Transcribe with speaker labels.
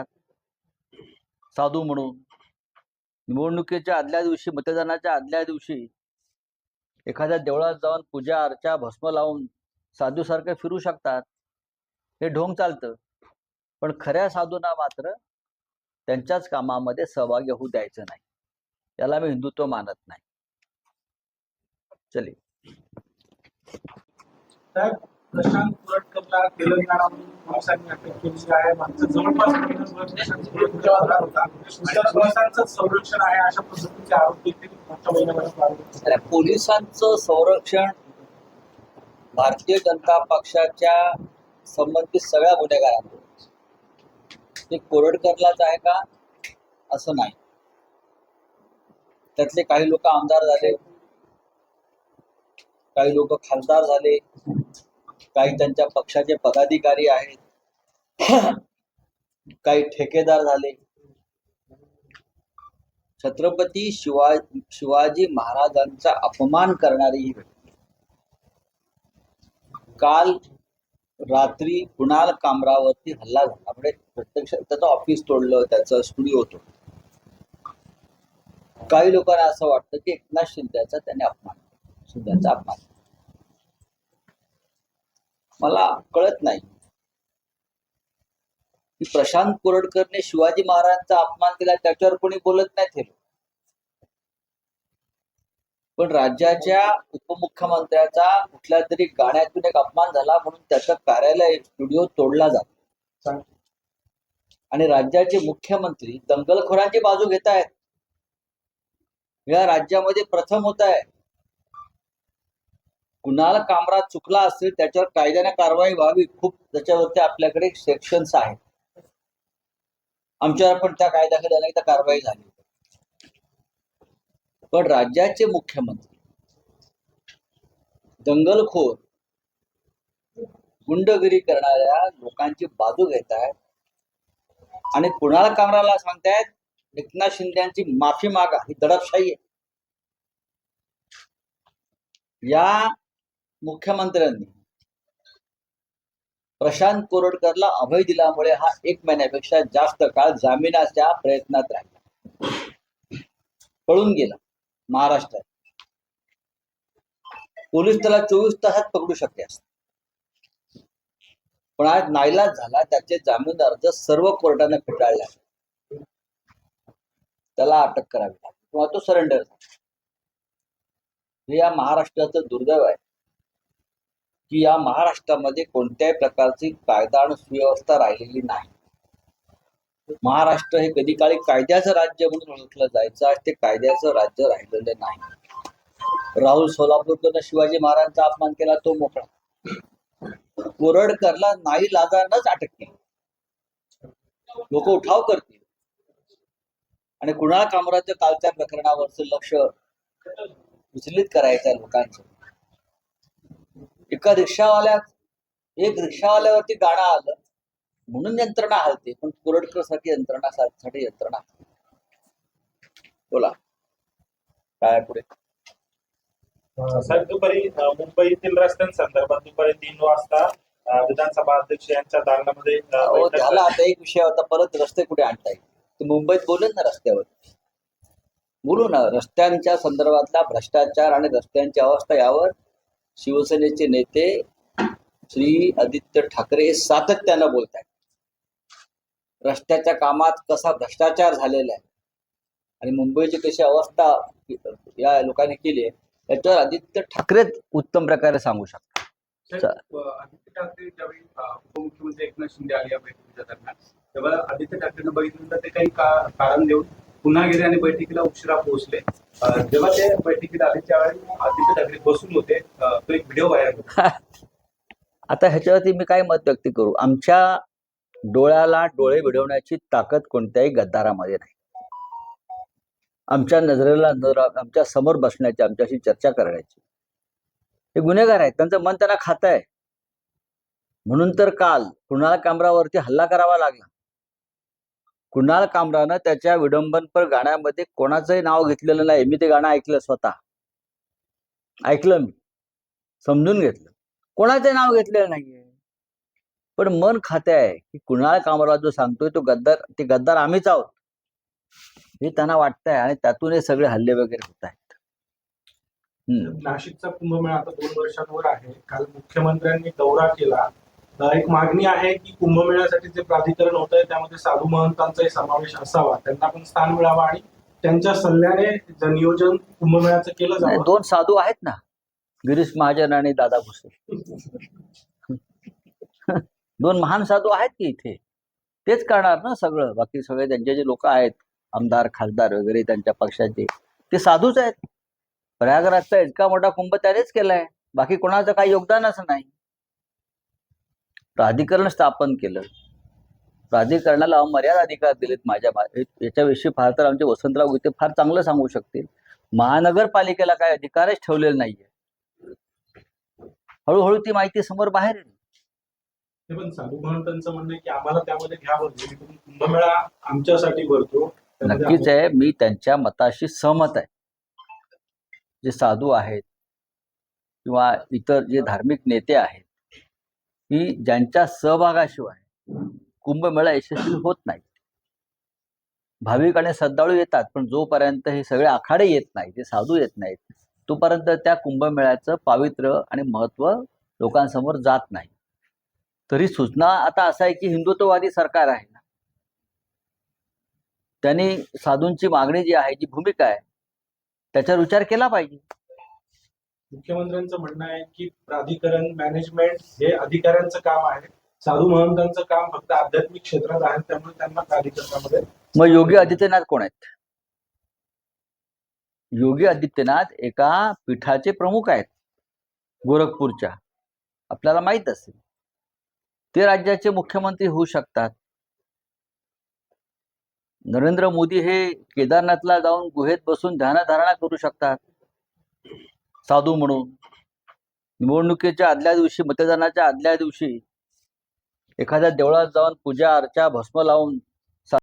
Speaker 1: असतात साधू म्हणून. निवडणुकीच्या आदल्या दिवशी मतदानाच्या आदल्या दिवशी एखाद्या देवळात जाऊन पूजा अर्चा भस्म लावून साधूसारखे फिरू शकतात. हे ढोंग चालतं. पण खऱ्या साधूंना मात्र त्यांच्याच कामामध्ये सहभागी होऊ द्यायचं नाही. याला मी हिंदुत्व मानत नाही. चले
Speaker 2: साहेब प्रशांत पुरटकरला तेलंगणामधून पोलिसांनी अटक आहे. मागचं जवळपास महिनाभर प्रशांत होता. पोलिसांचं संरक्षण आहे अशा पद्धतीचे आरोप देखील मागच्या महिन्याभरात
Speaker 1: पोलिसांचं संरक्षण भारतीय जनता पक्षाच्या संबंधित सगळ्या गुन्हेगारांना ते कोरडकरलाच आहे का? असं नाही. त्यातले काही लोक आमदार झाले. काही लोक खासदार झाले. काही त्यांच्या पक्षाचे पदाधिकारी आहेत. काही ठेकेदार झाले. छत्रपती शिवा शिवाजी महाराजांचा अपमान करणारी ही व्यक्ती. काल रात्री कुणाल कामरावरती हल्ला झाला. म्हणजे प्रत्यक्ष त्याचं ऑफिस तोडलं त्याचं स्टुडिओ होतो काही लोकांना असं वाटतं की एकनाथ शिंद्याचा त्याने अपमान शिंद्याचा अपमान मला कळत नाही. की प्रशांत कोरडकरने शिवाजी महाराजांचा अपमान केला त्याच्यावर कोणी बोलत नाहीत हे पण राज्याच्या उपमुख्यमंत्र्याचा कुठल्या तरी गाण्यातून एक अपमान झाला म्हणून त्याचं कार्यालय स्टुडिओ तोडला जातो. आणि राज्याचे मुख्यमंत्री दंगलखोरांची बाजू घेत आहेत या राज्यामध्ये प्रथम होत आहे कुणाला कामरा चुकला असेल त्याच्यावर कायद्याने कारवाई व्हावी खूप त्याच्यावरती आपल्याकडे सेक्शन्स आहेत. आमच्यावर पण त्या कायद्याखाली अनेकदा कारवाई झाली. पण राज्याचे मुख्यमंत्री दंगलखोर गुंडगिरी करणाऱ्या लोकांची बाजू घेत आहेत आणि कुणाला कामराला सांगतायत? एकनाथ शिंद्यांची माफी मागा ही दडपशाही आहे. या मुख्यमंत्र्यांनी प्रशांत कोरडकरला अभय दिल्यामुळे हा एक महिन्यापेक्षा जास्त काळ जामिनाच्या प्रयत्नात राहिला. पळून गेला महाराष्ट्रात. पोलीस त्याला चोवीस तासात पकडू शकते असते. पण आज नाईलाज झाला त्याचे जामीन अर्ज सर्व कोर्टाने फेटाळले त्याला अटक करावी लागली किंवा तो सरेंडर झाला. हे या महाराष्ट्राचं दुर्दैव आहे. की या महाराष्ट्रामध्ये कोणत्याही प्रकारची कायदा आणि सुव्यवस्था राहिलेली नाही. महाराष्ट्र हे कधी काळी कायद्याचं राज्य म्हणून ओळखलं जायचं आज ते कायद्याचं राज्य राहिलेलं नाही. राहुल सोलापूरकरनं शिवाजी महाराजांचा अपमान केला तो मोकळा. कोरडकरला नाही लाजारनंच अटक केली. लोक उठाव करतील. आणि कुणाल कामराच्या कालच्या प्रकरणावरचं लक्ष विचलित करायचं लोकांचं? एका रिक्षावाल्या एक रिक्षावाल्यावरती गाणं आलं. म्हणून यंत्रणा हलते पण कोरडकरसाठी यंत्रणा साठी यंत्रणा. बोला. काय पुढे?
Speaker 2: साहेब दुपारी मुंबईतील रस्त्यांसंदर्भात दुपारी तीन वाजता विधानसभा अध्यक्ष यांच्या दालनामध्ये
Speaker 1: झाला आता एक विषय होता परत रस्ते कुठे आणताय ते मुंबईत बोलेल ना रस्त्यावर. बोलू ना रस्त्यांच्या संदर्भातला भ्रष्टाचार आणि रस्त्यांची अवस्था यावर शिवसेनेचे नेते श्री आदित्य ठाकरे हे सातत्यानं बोलत आहेत रस्त्याच्या कामात कसा भ्रष्टाचार झालेला आहे आणि मुंबईची कशी अवस्था या लोकांनी केली आहे त्याच्यावर आदित्य ठाकरेच उत्तम प्रकारे सांगू शकतात.
Speaker 3: आदित्य ठाकरे ज्यावेळी उपमुख्यमंत्री एकनाथ शिंदे आले या बैठकीच्या दरम्यान तेव्हा आदित्य ठाकरेंना बघितलं तर ते काही कारण देऊन पुन्हा गेले आणि बैठकीला उशिरा पोहोचले. जेव्हा ते बैठकीत आले त्यावेळी आदित्य ठाकरे बसून होते. तो एक व्हिडिओ व्हायरल होता.
Speaker 1: आता ह्याच्यावरती मी काय मत व्यक्त करू? आमच्या डोळ्याला डोळे भिडवण्याची ताकद कोणत्याही गद्दारामध्ये नाही. आमच्या नजरेला नजर आमच्यासमोर बसण्याची आमच्याशी चर्चा करण्याची. हे गुन्हेगार आहेत. त्यांचं मन त्यांना खात आहे म्हणून तर काल कुणाला कॅमेरावरती हल्ला करावा लागला. कुणाल कामरानं त्याच्या विडंबनपर गाण्यामध्ये कोणाचंही नाव घेतलेलं नाही मी ते गाणं ऐकलं स्वतः. ऐकलं मी. समजून घेतलं. कोणाचं नाव घेतलेलं नाहीये. पण मन खाते आहे की कुणाल कामरा जो सांगतोय तो गद्दार ते गद्दार आम्हीच आहोत. हे त्यांना वाटतंय आणि त्यातून हे सगळे हल्ले वगैरे होत आहेत.
Speaker 2: नाशिकचा कुंभमेळा आता दोन वर्षांवर आहे. काल मुख्यमंत्र्यांनी दौरा केला. एक मागणी आहे की कुंभमेळ्यासाठी जे प्राधिकरण होत आहे त्यामध्ये साधू महंतांचाही समावेश असावा. त्यांना पण स्थान मिळावं आणि त्यांच्या सल्ल्याने नियोजन कुंभमेळ्याचं केलं जावं.
Speaker 1: दोन साधू आहेत ना गिरीश महाजन आणि दादा भुसे दोन महान साधू आहेत की इथे? तेच करणार ना सगळं. बाकी सगळे त्यांचे जे लोक आहेत आमदार खासदार वगैरे त्यांच्या पक्षाचे ते साधूच आहेत. प्रयागराजचा इतका मोठा कुंभ त्यानेच केलाय. बाकी कोणाचं काही योगदानच नाही. प्राधिकरण स्थापन केलं. प्राधिकरणाला अमर्याद अधिकार दिलेत माझ्या याच्याविषयी फार तर आमचे वसंतराव गुते फार चांगलं सांगू शकतील. महानगरपालिकेला काय अधिकारच ठेवलेला नाहीये. हळूहळू ती माहिती समोर बाहेर येईल.
Speaker 2: ते पण साधू महंतांचं म्हणणं आहे की आम्हाला त्यामध्ये घ्यावं जेणेकरून कुंभमेळा आमच्यासाठी भरतो. त्यामध्ये
Speaker 1: नक्कीच आहे. मी त्यांच्या मताशी सहमत आहे. जे साधू आहेत किंवा इतर जे धार्मिक नेते आहेत की ज्यांच्या सहभागाशिवाय कुंभमेळा यशस्वी होत नाही. भाविक आणि श्रद्धाळू येतात पण जोपर्यंत हे सगळे आखाडे येत नाहीत ते साधू येत नाहीत तोपर्यंत त्या कुंभमेळ्याचं पावित्र्य आणि महत्त्व लोकांसमोर जात नाही. तरी सूचना आता असं आहे की हिंदुत्ववादी सरकार आहे ना. त्यांनी साधूंची मागणी जी आहे जी भूमिका आहे त्याच्यावर विचार केला पाहिजे.
Speaker 2: मुख्यमंत्र्यांचं म्हणणं आहे की प्राधिकरण मॅनेजमेंट हे अधिकाऱ्यांचं काम आहे. साधू महंतांचं काम फक्त आध्यात्मिक क्षेत्रात आहे त्यामुळे त्यांना प्राधिकरणामध्ये
Speaker 1: मग योगी आदित्यनाथ कोण आहेत? योगी आदित्यनाथ एका पीठाचे प्रमुख आहेत गोरखपूरच्या. आपल्याला माहीत असेल. ते राज्याचे मुख्यमंत्री होऊ शकतात. नरेंद्र मोदी हे केदारनाथला जाऊन गुहेत बसून ध्यानधारणा करू शकतात. साधू म्हणून. निवडणुकीच्या आदल्या दिवशी मतदानाच्या आदल्या दिवशी एखाद्या देवळात जाऊन पूजा अर्चा भस्म लावून